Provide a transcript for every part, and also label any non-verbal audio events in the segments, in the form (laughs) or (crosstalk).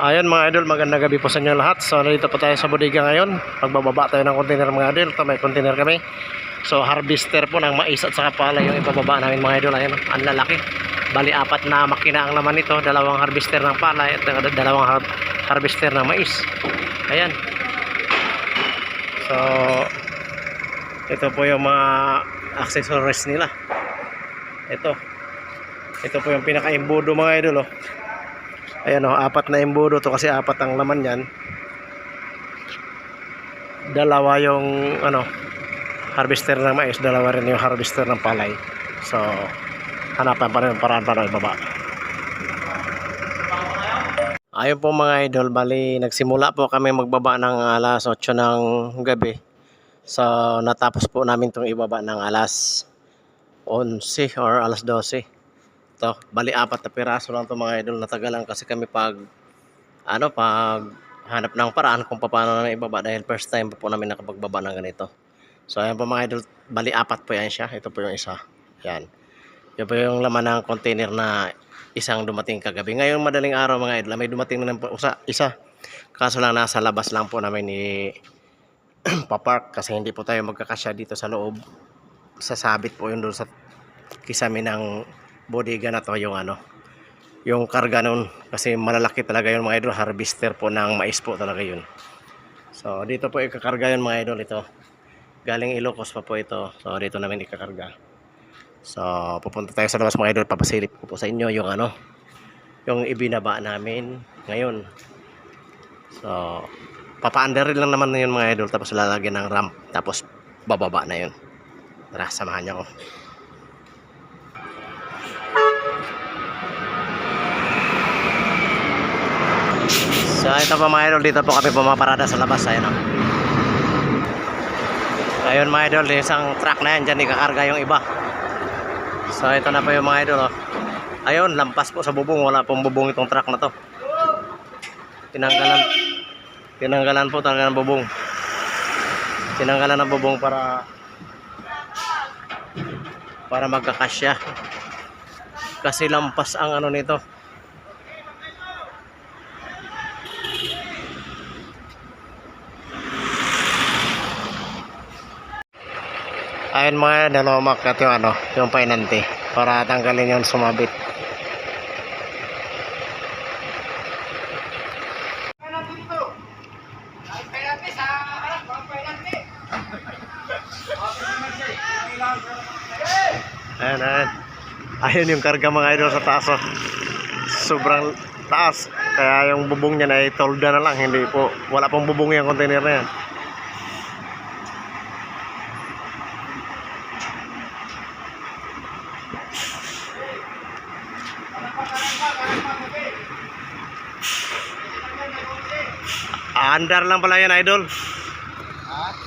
Ayun mga idol, magandang gabi po sa inyo lahat. So nandito po tayo sa bodega ngayon. Magbababa tayo ng container mga idol. Ito may container kami. So harvester po ng mais at saka pala yung ipababa namin mga idol. Ayun, ang lalaki. Bali apat na makina ang laman nito. Dalawang harvester ng palay at dalawang har- harvester ng mais. Ayan. So ito po yung mga accessories nila. Ito. Ito po yung pinaka-imbudo mga idol oh. Ayan o, apat na embudo to kasi apat ang laman yan. Dalawa yung ano, harvester ng mais, dalawa rin yung harvester ng palay. So, hanapan pa rin yung paraan para ibaba. Ayun po mga idol, bali nagsimula po kami magbaba ng alas 8 ng gabi. So, natapos po namin itong ibaba ng alas 11 or alas 12 to bali apat na piraso lang to mga idol. Natagalan kasi kami pag ano pag hanap ng paraan kung paano na ibaba dahil first time pa po namin nakapagbaba ng ganito. So ayan po mga idol. Bali apat po yan siya. Ito po yung isa. Yan yan po yung laman ng container na isang dumating kagabi. Ngayon madaling araw mga idol may dumating na po isa, isa. Kaso lang nasa labas lang po namin ni (clears throat) papark kasi hindi po tayo magkakasya dito sa loob. Sasabit po yun doon sa kisame ng bodega na to yung ano yung karga nun. Kasi malalaki talaga yun mga idol. Harvester po ng mais po talaga yun. So dito po ikakarga yun mga idol. Ito galing Ilocos pa po ito. So dito namin ikakarga so pupunta tayo sa labas mga idol. Papasilip ko po sa inyo yung ano yung ibinaba namin ngayon. So papa-under lang naman na yun mga idol. Tapos lalagyan ng ramp. Tapos bababa na yun. Tara samahan niyo ako. So ito po mga idol, dito po kami pumaparada sa labas. Ayun o. Ayun mga idol, isang truck na yan, dyan ikakarga yung iba. So ito na po yung mga idol o. Ayun, lampas po sa bubong. Wala pong bubong itong truck na to. Tinanggalan, tinanggalan po talaga ng bubong. Tinanggalan ng bubong para para magkakasya. Kasi lampas ang ano nito. Ayun mga dalawa makat yung ano, yung painante para tanggalin yung sumabit. Ayan, ayan. Ayun yung karga mga idol sa taas. oh. Sobrang taas. Kaya yung bubong niya ay tolda na lang. Hindi po, wala pong bubong yung container na yan. Andar lang pala yan, idol.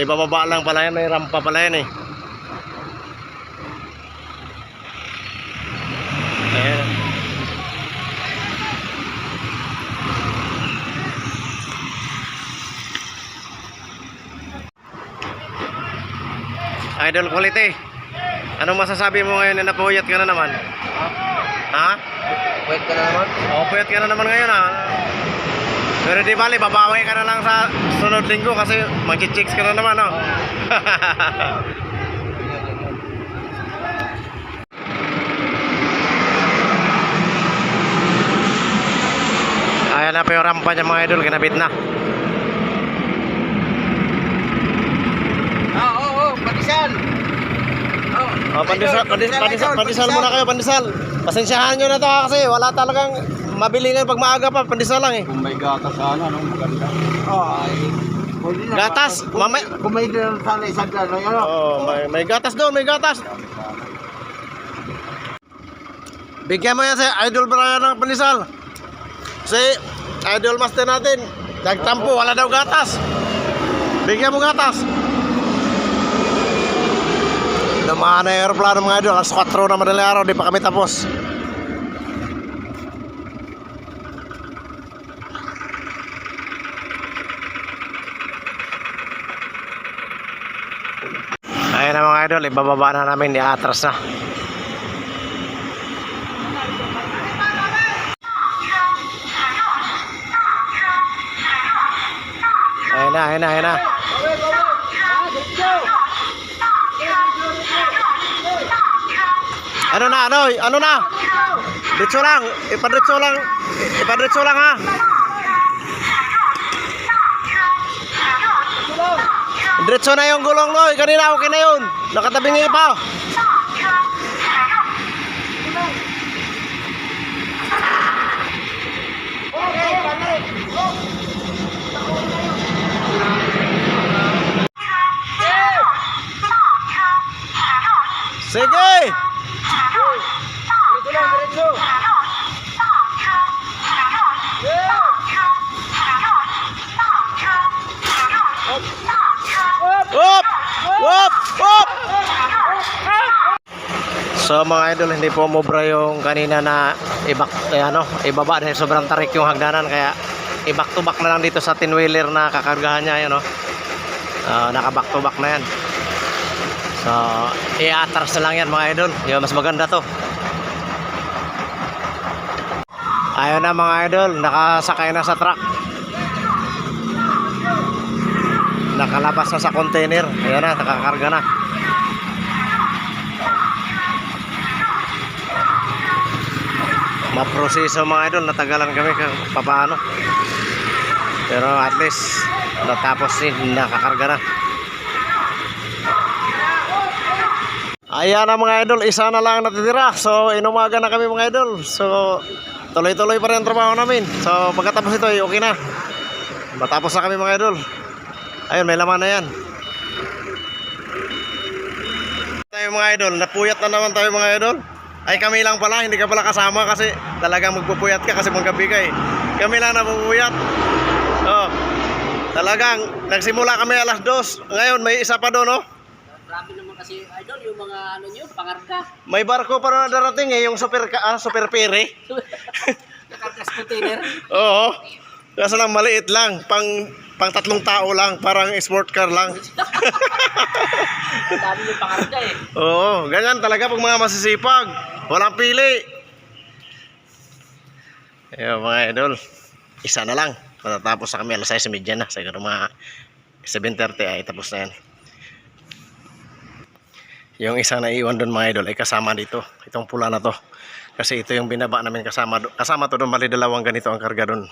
Ibababa lang pala yan, may rampa pala yan eh. Ayan. Idol quality. Anong masasabi mo ngayon na napuyat ka na naman? Ha? Wait ka na naman. Oo, puyat ka na naman ngayon ha. Pero di bali, babawi ka na lang sa sunod linggo kasi mag-chicks ka na naman, no? (laughs) Ayan na pa yung rampa niya mga idol, kinabit na. Ah, oo, oo, pandesal. Oh, Oh, pandesal, idol, pandesal, pandesal, pandesal muna kayo, pandesal. Pasensyahan nyo na to kasi wala talagang mabili ngayon pag maaga pa, pandesal lang eh. Kung may gatas sana, no, maganda. Oh, ay. na. Gatas, mamay- Kung may sana isang gano'n, ano? Oh, may, may gatas doon, may gatas. Bigyan mo yan si Idol Brian ng pandesal. Si Idol Master natin, nagtampo, wala daw gatas. Bigyan mo gatas. Naman na aeroplano mga idol, alas 4 na madaling araw, di pa kami tapos. Mga idol, ibababa na namin, i-atras na. Ayun na, ayun na, ayun na. Ano na, ano, ano na? Ditso lang, ipadritso lang, ipadritso lang ha. Diretso na yung gulong no, kanina okay na yun. Nakatabingi pa. Sige! So mga idol, hindi po mobra yung kanina na ibak, eh, ano, ibaba dahil sobrang tarik yung hagdanan kaya i-back to back na lang dito sa tin-wheeler na kakargahan niya, yun, no? Ah, naka-back to back na yan. So, i-atras na lang yan mga idol. Yung mas maganda to. Ayun na mga idol, nakasakay na sa truck. Nakalabas na sa container. Ayan na, nakakarga na. Maproseso mga idol, natagalan kami papaano. Pero at least natapos din, nakakarga na. Ayan na mga idol, isa na lang natitira. So inumaga na kami mga idol. So tuloy-tuloy pa rin ang trabaho namin. So pagkatapos ito, eh, okay na. Matapos na kami mga idol. Ayun, may laman na yan. Tayo mga idol, napuyat na naman tayo mga idol. Ay kami lang pala, hindi ka pala kasama kasi talagang magpupuyat ka kasi manggabi ka eh. Kami lang napupuyat. Oh. Talagang nagsimula kami alas dos. Ngayon may isa pa doon oh. Grabe naman kasi idol yung mga ano nyo, pangarga. May barko pa na darating eh, yung super, ka- ah, super pere. (laughs) Nakargas container. Oo. Kaso lang maliit lang, pang pang tatlong tao lang, parang sport car lang. Ang dami yung pangarga eh. Oo, ganyan talaga pag mga masisipag. Walang pili. Ayun mga idol, isa na lang. Matatapos na kami, alas 6.30 na. Siguro mga 7.30 ay tapos na yan. Yung isang naiwan doon mga idol ay kasama dito. Itong pula na to. Kasi ito yung binaba namin kasama. Kasama to doon, mali dalawang ganito ang karga doon.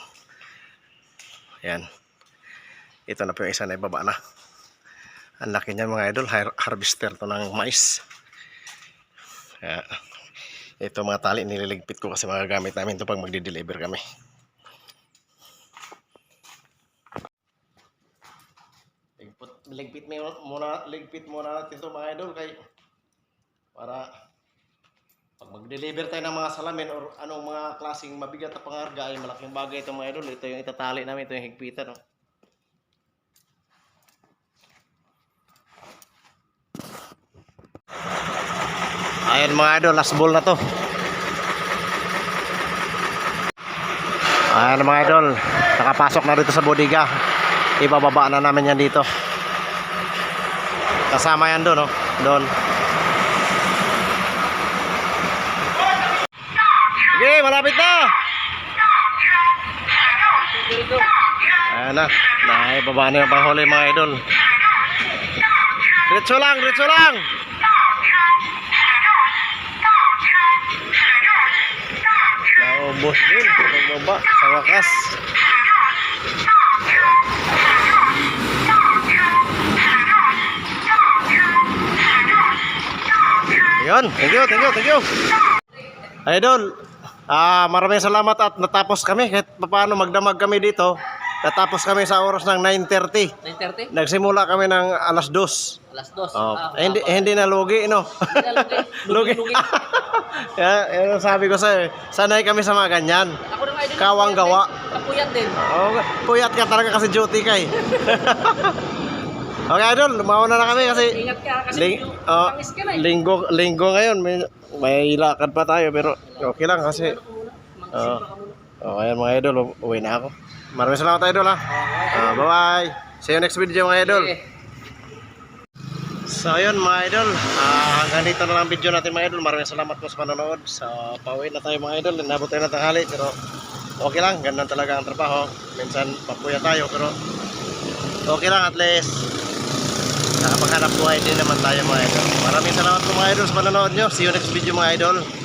Yan. Ito na po yung isa na ibaba na. Ang laki niyan mga idol, har- harvester to ng mais. Kaya, ito mga tali nililigpit ko kasi mga gamit namin to pag magde-deliver kami. Ligpit, muna, ligpit muna natin to mga idol kay para pag mag-deliver tayo ng mga salamin or anong mga klaseng mabigat na pangarga ay malaking bagay ito mga idol. Ito yung itatali namin, ito yung higpitan. No? Ayan mga idol, last ball na to. Ayan mga idol, nakapasok na dito sa bodega. Ibababa na namin yan dito. Kasama yan doon, oh. Doon. Sige, malapit na. Ayan na, naibaba na yung panghuli mga idol. Diretso lang, diretso lang. Naubos din. Nagbaba sa wakas. Ayun, thank you, thank you, thank you. Idol, ah maraming salamat at natapos kami kahit paano magdamag kami dito. Natapos kami sa oras ng 9.30. 9.30? Nagsimula kami ng alas 2. Alas 2. Oh, eh, hindi, eh, hindi na lugi, no? Hindi na lugi. (laughs) Lugi, lugi. Yan, yan sabi ko sa'yo. Sanay kami sa mga ganyan. Ako naman idol. Kawang gawa. Kapuyat din. Oh, puyat ka talaga kasi duty ka eh. (laughs) okay, idol, lumawan na kami kasi Ingat ka kasi ling, oh, ka na eh. linggo, linggo ngayon. May, may lakad pa tayo pero okay lang kasi muna. Oh, ayan mga idol, uwi na ako. Maraming salamat idol ha. Ah, bye-bye. See you next video mga idol. Okay. So ayun mga idol, Ah, hanggang dito na lang video natin mga idol. Maraming salamat po sa panonood. So pauwi na tayo mga idol, inabot tayo ng tanghali pero okay lang, ganun talaga ang trabaho. Minsan papuya tayo pero okay lang at least nakapaghanap buhay din naman tayo mga idol. Maraming salamat po mga idol sa panonood nyo. See you next video mga idol.